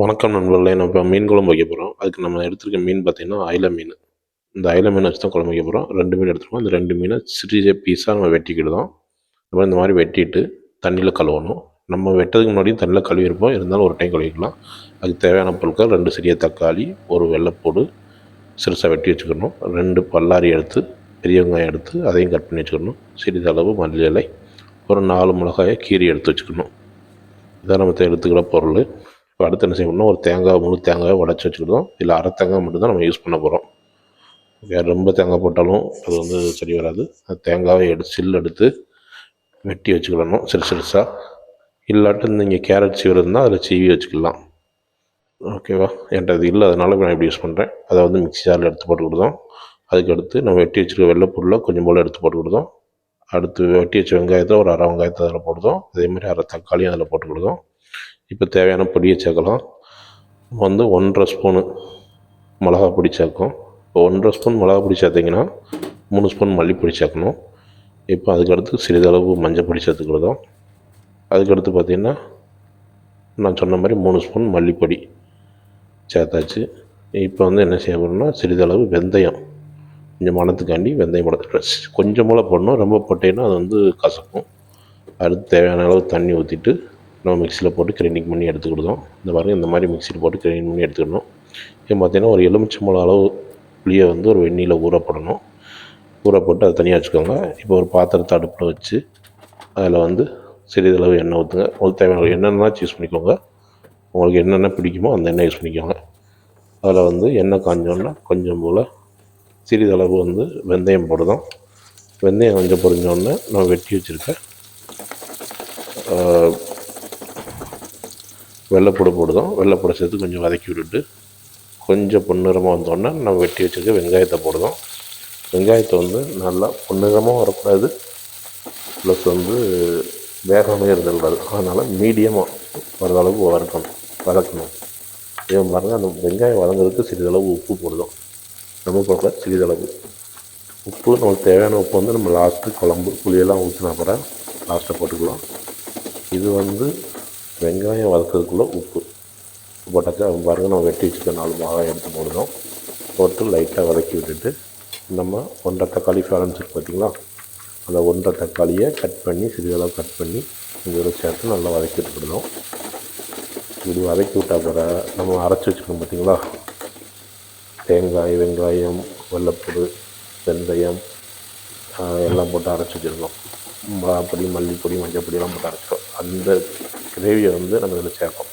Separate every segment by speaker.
Speaker 1: வணக்கம் நண்பர்களே. நம்ம இப்போ மீன் குழம்பு வைக்க போகிறோம் அதுக்கு நம்ம எடுத்துருக்க மீன் பார்த்திங்கன்னா அயில மீன். இந்த அயில மீனை வச்சு தான் குழம்பு வைக்க போகிறோம் ரெண்டு மீன் எடுத்துருக்கோம். அந்த ரெண்டு மீனை சிறிய பீஸாக நம்ம வெட்டிக்கிடுதோம் அப்புறம் இந்த மாதிரி வெட்டிட்டு தண்ணியில் கழுவணும். நம்ம வெட்டதுக்கு முன்னாடியும் தண்ணியில் கழுவிருப்போம் இருந்தாலும் ஒரு டைம் கழுவிக்கலாம். அதுக்கு தேவையான பொருட்கள் ரெண்டு சிறிய தக்காளி ஒரு வெள்ளைப்பூடு சிறுசாக வெட்டி வச்சுக்கணும். ரெண்டு பல்லாரி எடுத்து பெரிய வெங்காயம் எடுத்து அதையும் கட் பண்ணி வச்சுக்கணும். சிறிதளவு மல்லி இலை ஒரு நாலு மிளகாயை கீரி எடுத்து வச்சுக்கணும். இதான் நம்ம எடுத்துக்கிற பொருள். அடுத்து என்ன செய்யணும் ஒரு தேங்காய் முழு தேங்காயை உடச்சி வச்சுக்கிட்டோம் இல்லை அரை தேங்காய் மட்டும் தான் நம்ம யூஸ் பண்ண போகிறோம் வேறு ரொம்ப தேங்காய் போட்டாலும் அது வந்து சரி வராது. அந்த தேங்காயை எடுத்து சில் எடுத்து வெட்டி வச்சுக்கிடணும் சிறு சிறுசாக இல்லாட்டும் நீங்கள் கேரட் சீவர் இருந்தால் அதில் சீவி வச்சுக்கலாம். ஓகேவா என்கிட்ட அது இல்லை அதனால நான் இப்படி யூஸ் பண்ணுறேன் அதை வந்து மிக்ஸி ஜாரில் எடுத்து போட்டு கொடுத்தோம். அதுக்கு அடுத்து நம்ம வெட்டி வச்சுருக்க வெள்ளைப்பொருளை கொஞ்சம் போல் எடுத்து போட்டு கொடுத்தோம். அடுத்து வெட்டி வச்ச வெங்காயத்தை ஒரு அரை வெங்காயத்தை அதில் போடுதோம் அதே மாதிரி அரை தக்காளியும் அதில் போட்டு கொடுத்தோம். இப்போ தேவையான பொடியை சேர்க்கலாம். வந்து ஒன்றரை ஸ்பூனு மிளகா பொடி சேர்க்கும். இப்போ ஒன்றரை ஸ்பூன் மிளகா பொடி சேர்த்திங்கன்னா மூணு ஸ்பூன் மல்லிப்பொடி சேர்க்கணும். இப்போ அதுக்கடுத்து சிறிதளவு மஞ்சள் பொடி சேர்த்துக்கிறதும். அதுக்கடுத்து பார்த்திங்கன்னா நான் சொன்ன மாதிரி மூணு ஸ்பூன் மல்லிப்பொடி சேர்த்தாச்சு. இப்போ வந்து என்ன செய்ய போகிறோம்னா சிறிதளவு வெந்தயம் கொஞ்சம் மனத்துக்காண்டி வெந்தயம் போட கொஞ்சம் போல் போடணும் ரொம்ப போட்டேன்னா அது வந்து கசக்கும். அடுத்து தேவையான அளவு தண்ணி ஊற்றிட்டு நம்ம மிக்சியில் போட்டு கிரைண்டிங் பண்ணி எடுத்துக்கிடுதோம். இந்த மாதிரி இந்த மாதிரி மிக்சியில் போட்டு கிரைண்டிங் பண்ணி எடுத்துக்கணும். இப்போ பார்த்திங்கன்னா ஒரு எலுமிச்சம்பழம் அளவு புளியை வந்து ஒரு வெந்நியில் ஊறப்படணும் ஊற போட்டு அதை தனியாக வச்சுக்கோங்க. இப்போ ஒரு பாத்திரத்தை அடுப்பில் வச்சு அதில் வந்து சிறிதளவு எண்ணெய் ஊற்றுங்க உங்களுக்கு தேவையான என்னென்னா யூஸ் பண்ணிக்கோங்க. உங்களுக்கு என்னென்ன பிடிக்குமோ அந்த எண்ணெய் யூஸ் பண்ணிக்கோங்க. அதில் வந்து எண்ணெய் காஞ்சோன்னா கொஞ்சம் போல் சிறிதளவு வந்து வெந்தயம் போடுதோம் வெந்தயம் கொஞ்சம் பொறிஞ்சோடனே நம்ம வெட்டி வச்சுருக்கேன் வெள்ளைப்பூடு போடுதோம். வெள்ளைப்பூடை சேர்த்து கொஞ்சம் வதக்கி விட்டுட்டு கொஞ்சம் பொன்னிறமாக வந்தோடனே நம்ம வெட்டி வச்சுருக்க வெங்காயத்தை போடுதோம் வெங்காயத்தை வந்து நல்லா பொன்னிறமாக வரக்கூடாது. ப்ளஸ் வந்து வேகமே இருந்துடக்கூடாது அதனால் மீடியமாக வர அளவுக்கு வளர்க்கணும் வதக்கணும். இதே பாருங்கள் அந்த வெங்காயம் வதங்கிறதுக்கு சிறிதளவு உப்பு போடுதோம் நம்ம போடல சிறிதளவு உப்பு நமக்கு தேவையான உப்பு வந்து நம்ம லாஸ்ட்டு குழம்பு புளியெல்லாம் ஊற்றினா கூட லாஸ்ட்டை போட்டுக்கலாம். இது வந்து வெங்காயம் வதக்கிறதுக்குள்ளே உப்பு. உப்பு போட்டாச்சா பாருங்கள் நம்ம வெட்டி வச்சுக்க நாலு மிளகாய் எடுத்து போடுறோம் போட்டு லைட்டாக வதக்கி விட்டுட்டு நம்ம ஒன்றரை தக்காளி ஃபேலன்ஸ் இருக்குது பார்த்திங்களா அந்த ஒன்றரை தக்காளியை கட் பண்ணி சிறிதளவு கட் பண்ணி இதோட சேர்த்து நல்லா வதக்கி விட்டுக்கிடுதோம் இப்படி வதக்கி விட்டால் பிற நம்ம அரைச்சி வச்சுக்கணும் பார்த்திங்களா தேங்காய் வெங்காயம் வெள்ளைப்பூடு வெந்தயம் எல்லாம் போட்டு அரைச்சி வச்சுருக்கோம். மிளகாப்பொடி மல்லிப்பொடி மஞ்சள் பொடியெல்லாம் போட்டு அரைச்சிக்கோ அந்த கிரேவியை வந்து நம்ம இதில் சேர்ப்போம்.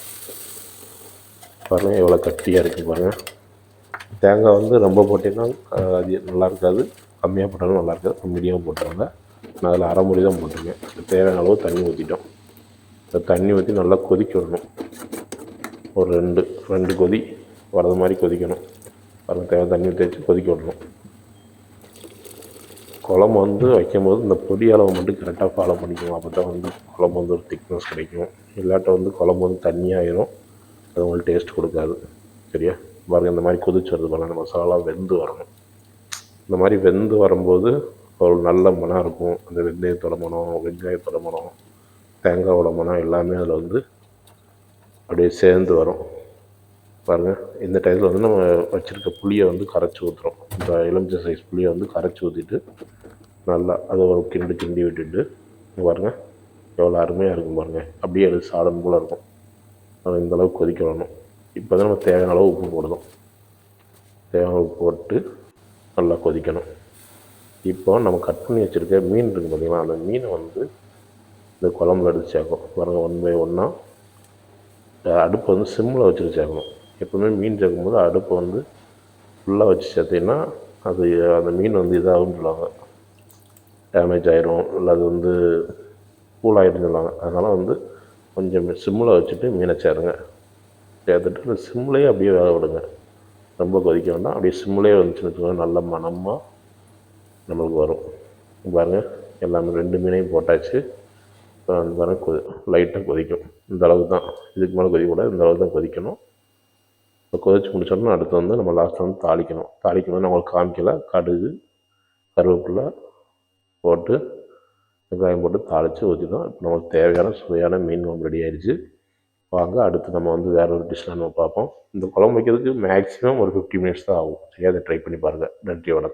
Speaker 1: பாருங்கள் எவ்வளோ கட்டியாக இருக்குது பாருங்கள் தேங்காய் வந்து ரொம்ப போட்டிங்கன்னா அது நல்லா இருக்காது. கம்மியாக போட்டாலும் நல்லா இருக்காது. மீடியமாக போட்டுருங்க நான் அதில் அரை மொழி தான் போட்டிருக்கேன். தேவையான அளவு தண்ணி ஊற்றிட்டோம் இந்த தண்ணி ஊற்றி நல்லா கொதிக்க விடணும். ஒரு ரெண்டு ரெண்டு கொதி வரது மாதிரி கொதிக்கணும். பாருங்கள் தேவை தண்ணி ஊற்றி வச்சு கொதிக்க விடணும். குழம்பு வந்து வைக்கும்போது இந்த பொடி அளவு மட்டும் கரெக்டாக ஃபாலோ பண்ணிக்கணும் அப்போ தான் வந்து குழம்பு வந்து ஒரு திக்னஸ் கிடைக்கும். இல்லாட்ட வந்து குழம்பு வந்து தண்ணியாயிரும் அது உங்களுக்கு டேஸ்ட் கொடுக்காது. சரியா? பாருங்கள் இந்த மாதிரி கொதிச்சு வருது பாருங்கள் மசாலா வெந்து வரணும். இந்த மாதிரி வெந்து வரும்போது ஒரு நல்ல மனம் இருக்கும். அந்த வெந்தயத்தோட மனம் வெங்காயத்தோட மனம் தேங்காயோட மனம் எல்லாமே அதில் வந்து அப்படியே சேர்ந்து வரும். பாருங்கள் இந்த டைத்தில் வந்து நம்ம வச்சுருக்க புளியை வந்து கரைச்சி ஊற்றுறோம் இந்த எலுமிச்சை சைஸ் புளியை வந்து கரைச்சி ஊற்றிட்டு நல்லா அதை ஒரு கிண்டு கிண்டி விட்டுட்டு பாருங்கள் எவ்வளோ அருமையாக இருக்கும் பாருங்கள் அப்படியே அது சாதம் போல் இருக்கும். அதை இந்தளவுக்கு கொதிக்க வரணும் இப்போ தான் நம்ம தேவையான அளவு உப்பு போடணும். தேவையான உப்பு போட்டு நல்லா கொதிக்கணும். இப்போ நம்ம கட் பண்ணி வச்சுருக்க மீன் இருக்குது பார்த்திங்களா அந்த மீனை வந்து இந்த குழம்புல எடுத்து சேர்க்கும் பாருங்கள் ஒன் பை ஒன்றா அடுப்பை வந்து சிம்மில் வச்சுட்டு சேர்க்கணும். எப்போவுமே மீன் சேர்க்கும்போது அடுப்பை வந்து ஃபுல்லாக வச்சு சேர்த்திங்கன்னா அது அந்த மீன் வந்து இதாகும்னு சொல்லுவாங்க. டேமேஜ் ஆகிரும் இல்லை அது வந்து கூலாகிடுன்னு சொல்லுவாங்க. அதனால் வந்து கொஞ்சம் சிம்மில் வச்சுட்டு மீனை சேருங்க சேர்த்துட்டு அந்த சிம்லேயே அப்படியே வேக விடுங்க. ரொம்ப கொதிக்க வேண்டாம். அப்படியே சிம்லேயே வந்துச்சுன்னு வச்சுக்கோங்க. நல்ல மணமாக நம்மளுக்கு வரும். பாருங்கள் எல்லாமே ரெண்டு மீனையும் போட்டாச்சு. இப்போ அந்த பாருங்கள் கொ லைட்டாக கொதிக்கும். இந்த அளவுக்கு தான். இதுக்கு மேலே கொதிக்கக்கூடாது இந்த அளவுக்கு தான் கொதிக்கணும். இப்போ கொதிச்சு முடிச்சோடனே அடுத்து வந்து நம்ம லாஸ்ட்டில் வந்து தாளிக்கணும். தாளிக்கணும்னு நான் உங்களுக்கு காமிக்கல. கடுகு கருவேப்பிலை போட்டு வெங்காயம் போட்டு தாளித்து ஊற்றிடும் இப்போ நமக்கு தேவையான சுவையான மீன் குழம்பு ரெடி ஆயிடுச்சு. வாங்க அடுத்து நம்ம வந்து வேற ஒரு டிஷ்ஷில் நம்ம பார்ப்போம். இந்த குழம்பு வைக்கிறதுக்கு மேக்ஸிமம் ஒரு ஃபிஃப்டி மினிட்ஸ் தான் ஆகும். சரியா அதை ட்ரை பண்ணி பாருங்கள் நன்றி வணக்கம்.